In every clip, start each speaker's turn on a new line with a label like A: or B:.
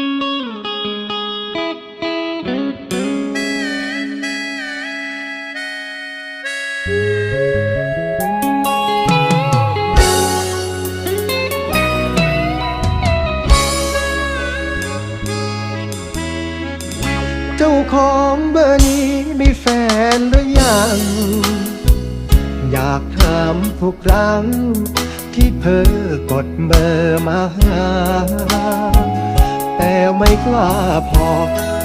A: จ้าของเบอร์นี้มีแฟนหรือยัง อยากถามทุกครั้งที่เธอกดเบอร์มาหา ไม่กล้าพอ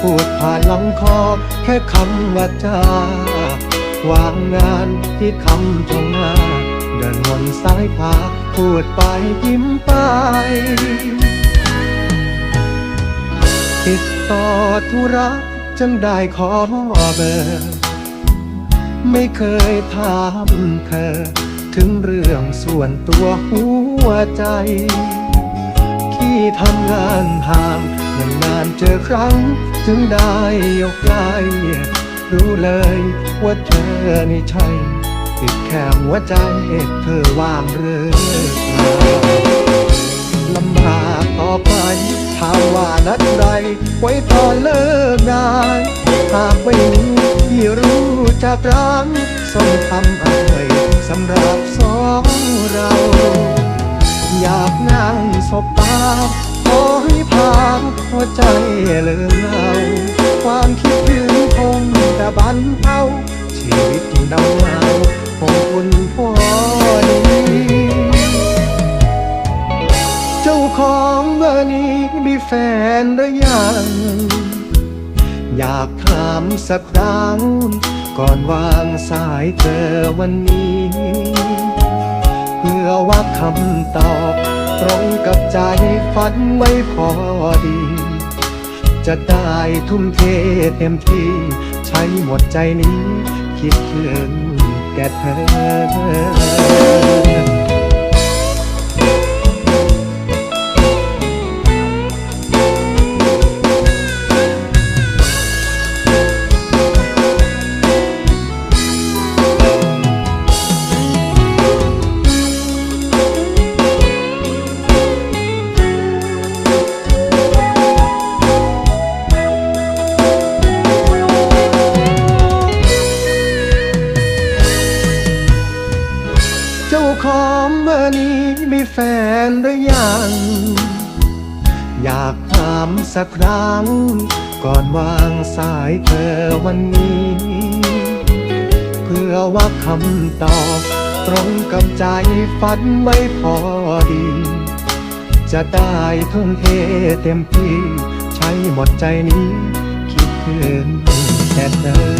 A: พูดผ่านลำคอ แค่คำว่าจ้าวางงานที่คำตรงหน้า เดินวนซ้ายขวา พูดไปยิ้มไป ติดต่อธุระจึงได้ขอเบอร์ ไม่เคยถามเธอ ถึงเรื่องส่วนตัวหัวใจ ที่ทำงานห่าง นานๆเจอครั้งจึงได้ยกไล่รู้เลยว่าเธอนี่ใช่ติดแค่หัวใจเธอว่างหรือเปล่าลำบากต่อไปถามว่านัดใดไว้ตอนเลิกงานหากไม่มีที่รู้จากร้านส่งทำอะไรสำหรับสองเรา อยากนั่งสบตาขอให้าหัวใจเลือเราความคิดถึงคงจะบันเทาชีวิตเดาเงาของคุณพ่อดีเจ้าของเบอร์นี้มีแฟนหรือยัง อยากถามสักครั้ง ก่อนวางสายเธอวันนี้ เพื่อว่าคำตอบ ตรงกับใจฝันไว้พอดี จะได้ทุ่มเทเต็มที่ ใช้หมดใจนี้ คิดถึงแก่เธอ เจ้าของเบอร์นี้มีแฟนหรือยัง อยากถามสักครั้ง ก่อนวางสายเธอวันนี้ เพื่อว่าคำตอบ ตรงกับใจฝันไว้พอดี จะได้ทุ่มเทเต็มที่ ใช้หมดใจนี้ คิดถึงแต่เธอ